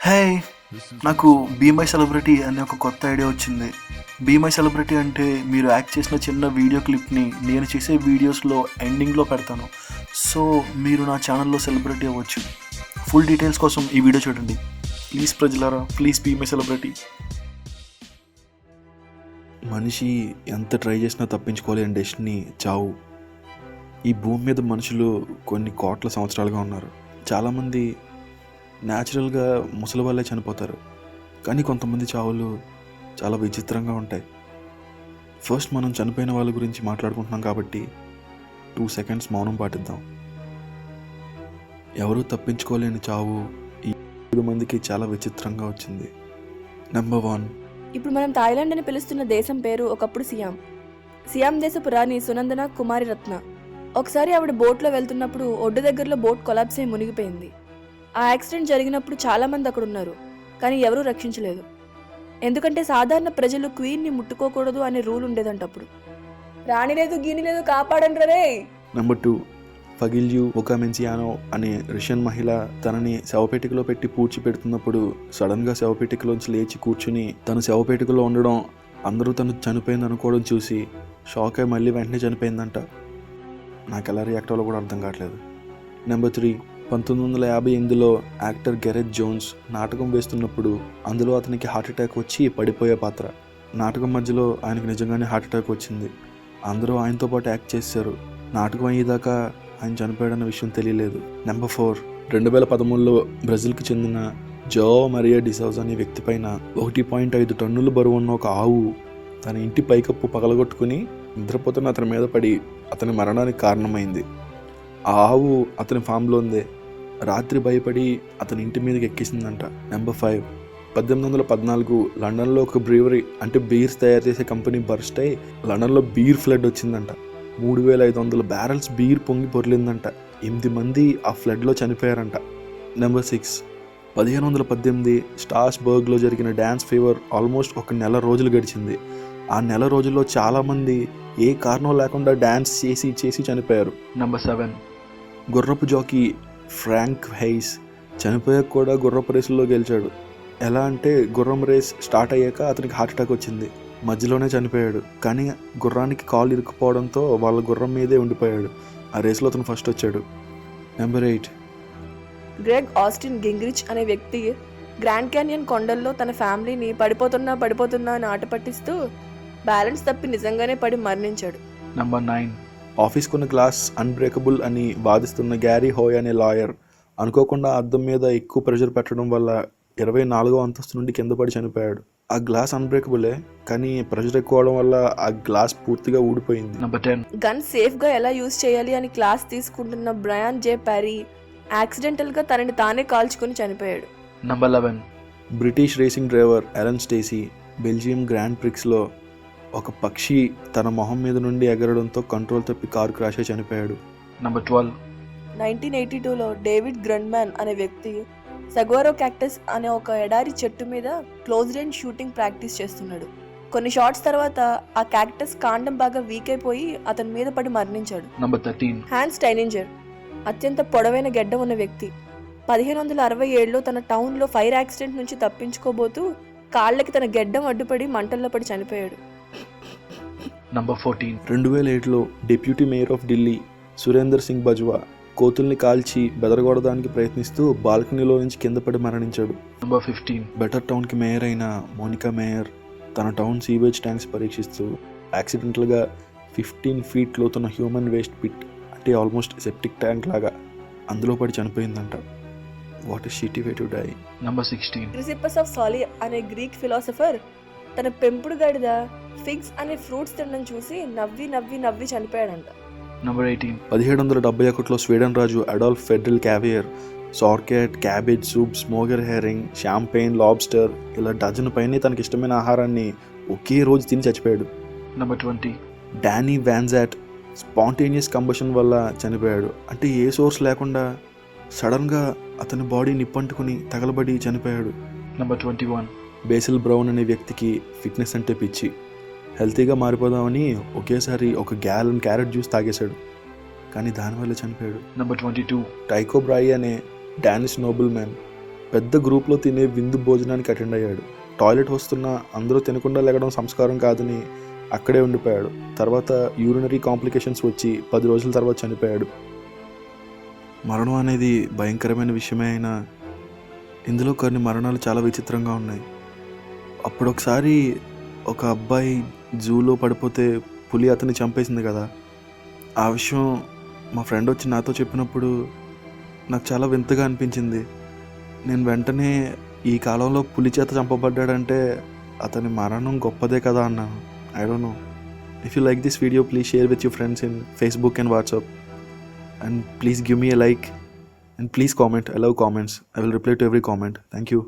హే నాకు బీమై సెలబ్రిటీ అనే ఒక కొత్త ఐడియా వచ్చింది. బీమై సెలబ్రిటీ అంటే మీరు యాక్ట్ చేసిన చిన్న వీడియో క్లిప్ని నేను చేసే వీడియోస్లో ఎండింగ్లో పెడతాను. సో మీరు నా ఛానల్లో సెలబ్రిటీ అవ్వచ్చు. ఫుల్ డీటెయిల్స్ కోసం ఈ వీడియో చూడండి. ప్లీజ్ ప్రజలారా ప్లీజ్ బీ మై సెలబ్రిటీ మనిషి ఎంత ట్రై చేసినా తప్పించుకోలేని డెస్టినీ చావు. ఈ భూమి మీద మనుషులు కొన్ని కోట్ల సంవత్సరాలుగా ఉన్నారు. చాలామంది న్యాచురల్గా ముసలి వాళ్ళే చనిపోతారు. కానీ కొంతమంది చావులు చాలా విచిత్రంగా ఉంటాయి. ఫస్ట్ మనం చనిపోయిన వాళ్ళ గురించి మాట్లాడుకుంటున్నాం కాబట్టి టూ సెకండ్స్ మౌనం పాటిద్దాం. ఎవరూ తప్పించుకోలేని చావు ఈ ఏడు మందికి చాలా విచిత్రంగా వచ్చింది. నెంబర్ వన్ ఇప్పుడు మనం థాయిలాండ్ అని పిలుస్తున్న దేశం పేరు ఒకప్పుడు సియాం సియాం దేశపు రాణి సునందన కుమారి రత్న. ఒకసారి ఆవిడ బోట్లో వెళ్తున్నప్పుడు ఒడ్డు దగ్గరలో బోట్ కొలాప్స్ అయి మునిగిపోయింది. ఆ యాక్సిడెంట్ జరిగినప్పుడు చాలామంది అక్కడ ఉన్నారు కానీ ఎవరూ రక్షించలేదు. ఎందుకంటే సాధారణ ప్రజలు క్వీన్ని ముట్టుకోకూడదు అనే రూల్ ఉండేదంట అప్పుడు రాణి లేదు గీని లేదు కాపాడండి రే! నెంబర్ టూ ఫగిల్యూ ఒకామెన్సియానో అనే రష్యన్ మహిళ తనని శవపేటికలో పెట్టి పూడ్చి పెడుతున్నప్పుడు సడన్గా శవపేటికలోంచి లేచి కూర్చుని తను శవపేటికలో ఉండడం అందరూ తను చనిపోయింది అనుకోవడం చూసి షాక్ అయి మళ్ళీ వెంటనే చనిపోయిందంట. నాకు ఎలా రియాక్ట్ అవ్వాలో కూడా అర్థం కావట్లేదు. నెంబర్ త్రీ పంతొమ్మిది వందల యాభై ఎనిమిదిలో యాక్టర్ గెరెత్ జోన్స్ నాటకం వేస్తున్నప్పుడు అందులో అతనికి హార్ట్ అటాక్ వచ్చి పడిపోయే పాత్ర. నాటకం మధ్యలో ఆయనకు నిజంగానే హార్ట్ అటాక్ వచ్చింది. అందరూ ఆయనతో పాటు యాక్ట్ చేశారు. నాటకం అయ్యేదాకా ఆయన చనిపోయాడన్న విషయం తెలియలేదు. నెంబర్ ఫోర్ రెండు వేల పదమూడులో బ్రెజిల్కి చెందిన జో మరియా డిసౌజ్ అనే వ్యక్తి పైన ఒకటి పాయింట్ ఐదు టన్నుల బరువు ఉన్న ఒక ఆవు తన ఇంటి పైకప్పు పగలగొట్టుకుని నిద్రపోతున్న అతని మీద పడి అతని మరణానికి కారణమైంది. ఆ ఆవు అతని ఫామ్లో ఉందే. రాత్రి భయపడి అతని ఇంటి మీదకి ఎక్కేసిందంట. నెంబర్ ఫైవ్ పద్దెనిమిది వందల పద్నాలుగు లండన్లో ఒక బ్రీవరీ అంటే బీర్స్ తయారు చేసే కంపెనీ బర్స్ట్ అయి లండన్లో బీర్ ఫ్లడ్ వచ్చిందంట. మూడు వేల ఐదు వందల బ్యారల్స్ బీర్ పొంగి పొర్లిందంట. ఎనిమిది మంది ఆ ఫ్లడ్లో చనిపోయారంట. నెంబర్ సిక్స్ పదిహేను వందల పద్దెనిమిది స్టాస్బర్గ్లో జరిగిన డ్యాన్స్ ఫీవర్ ఆల్మోస్ట్ ఒక నెల రోజులు గడిచింది. ఆ నెల రోజుల్లో చాలామంది ఏ కారణం లేకుండా డ్యాన్స్ చేసి చేసి చనిపోయారు. నెంబర్ సెవెన్ గుర్రపు జాకీ ఫ్రాంక్ హైస్ చనిపోయాక కూడా గుర్రపు రేసుల్లో గెలిచాడు. ఎలా అంటే గుర్రం రేస్ స్టార్ట్ అయ్యాక అతనికి హార్ట్ అటాక్ వచ్చింది. మధ్యలోనే చనిపోయాడు. కానీ గుర్రానికి కాలు ఇరుక్కుపోవడంతో వాళ్ళ గుర్రం మీదే ఉండిపోయాడు. ఆ రేస్లో అతను ఫస్ట్ వచ్చాడు. Number eight Greg Austin Gingrich అనే వ్యక్తి గ్రాండ్ క్యానియన్ కొండల్లో తన ఫ్యామిలీని పడిపోతున్నా పడిపోతున్నా అని ఆట పట్టిస్తూ బ్యాలెన్స్ తప్పి నిజంగానే పడి మరణించాడు. నెంబర్ నైన్ ఆఫీస్కున్న గ్లాస్ అన్బ్రేకబుల్ అని వాదిస్తున్న గ్యారీ హోయ్ అనే లాయర్ అనుకోకుండా అద్దం మీద ఎక్కువ ప్రెషర్ పెట్టడం వల్ల ఇరవై నాలుగో అంతస్తు నుండి కింద పడి చనిపోయాడు. ఆ గ్లాస్ అన్బ్రేకబులే కానీ ప్రెషర్ ఎక్కువ అవడం వల్ల ఆ గ్లాస్ పూర్తిగా ఊడిపోయింది. నెంబర్ టెన్ గన్ సేఫ్గా ఎలా యూజ్ చేయాలి అని క్లాస్ తీసుకుంటున్న బ్రయాన్ జే ప్యారీ యాక్సిడెంటల్గా తనని తానే కాల్చుకొని చనిపోయాడు. Number eleven British racing driver Alan Stacey Belgium grand ప్రిక్స్లో ఒక పక్షి తన మొహం మీద నుండి ఎగరడంతో కంట్రోల్ తప్పి కారు క్రాష్ అయి చనిపోయాడు. నెంబర్ ట్వెల్వ్ నైన్టీన్ ఎయిటీ టూలో డేవిడ్ గ్రండ్మ్యాన్ అనే వ్యక్తి సగోరో క్యాక్టస్ అనే ఒక ఎడారి చెట్టు మీద క్లోజ్ రేంజ్ షూటింగ్ ప్రాక్టీస్ చేస్తున్నాడు. కొన్ని షాట్స్ తర్వాత ఆ క్యాక్టస్ కాండం బాగా వీక్ అయిపోయి అతని మీద పడి మరణించాడు. నెంబర్ థర్టీన్ హ్యాన్స్ టైనింజర్ అత్యంత పొడవైన గెడ్డ ఉన్న వ్యక్తి. పదిహేను వందల అరవై ఏడులో తన టౌన్లో ఫైర్ యాక్సిడెంట్ నుంచి తప్పించుకోబోతూ కాళ్ళకి తన గెడ్డం అడ్డుపడి మంటల్లో పడి చనిపోయాడు. నెంబర్ ఫోర్టీన్ రెండు వేల ఏడులో deputy mayor of Delhi Surender Singh Bajwa కోతుల్ని కాల్చి బెదరగొడడానికి ప్రయత్నిస్తూ బాల్కనీలో నుంచి కింద పడి మరణించాడు. నెంబర్ ఫిఫ్టీన్ బెటర్ టౌన్కి మేయర్ అయిన మోనికా మేయర్ తన టౌన్ సీవేజ్ ట్యాంక్స్ పరీక్షిస్తూ యాక్సిడెంటల్గా ఫిఫ్టీన్ ఫీట్ లోతున్న హ్యూమన్ వేస్ట్ పిట్ అంటే ఆల్మోస్ట్ సెప్టిక్ ట్యాంక్ లాగా అందులో పడి చనిపోయిందంట. What is shitty way to die? Number sixteen of సాలి అనే గ్రీక్ ఫిలాసఫర్ తన పెంపుడు గడిద ఫిగ్స్ అనే ఫ్రూట్స్ తినడం చూసి నవ్వి నవ్వి నవ్వి చనిపోయాడంట. నెంబర్ ఎయిటీన్ పదిహేడు వందల డెబ్బై ఒకటిలో స్వీడన్ రాజు Adolf Frederick caviar సార్కెట్ cabbage soup స్మోగర్ herring champagne lobster ఇలా డజన్ పైనే తనకి ఇష్టమైన ఆహారాన్ని ఒకే రోజు తిని చచ్చిపోయాడు. Number twenty Danny వ్యాన్జాట్ spontaneous combustion వల్ల చనిపోయాడు. అంటే ఏ సోర్స్ లేకుండా సడన్గా అతని బాడీ నిప్పంటుకుని తగలబడి చనిపోయాడు. Number twenty one Basil Brown అనే వ్యక్తికి ఫిట్నెస్ అంటే పిచ్చి. హెల్తీగా మారిపోదామని ఒకేసారి ఒక గ్యాలన్ క్యారెట్ జ్యూస్ తాగేశాడు. కానీ దానివల్ల చనిపోయాడు. Number 22. టైకో బ్రాయి అనే డానిష్ నోబుల్ మ్యాన్ పెద్ద గ్రూప్లో తినే విందు భోజనానికి అటెండ్ అయ్యాడు. టాయిలెట్ వస్తున్నా అందరూ తినకుండా లెగడం సంస్కారం కాదని అక్కడే ఉండిపోయాడు. తర్వాత యూరినరీ కాంప్లికేషన్స్ వచ్చి పది రోజుల తర్వాత చనిపోయాడు. మరణం అనేది భయంకరమైన విషయమే అయినా ఇందులో కొన్ని మరణాలు చాలా విచిత్రంగా ఉన్నాయి. అప్పుడు ఒకసారి ఒక అబ్బాయి జూలో పడిపోతే పులి అతన్ని చంపేసింది కదా. ఆ విషయం మా ఫ్రెండ్ వచ్చి నాతో చెప్పినప్పుడు నాకు చాలా వింతగా అనిపించింది. నేను వెంటనే ఈ కాలంలో పులి చేత చంపబడ్డాడంటే అతని మరణం గొప్పదే కదా అన్నాను I don't know if you like this video please share with you friends in Facebook and WhatsApp and please give me a like and please comment I love comments I will reply to every comment thank you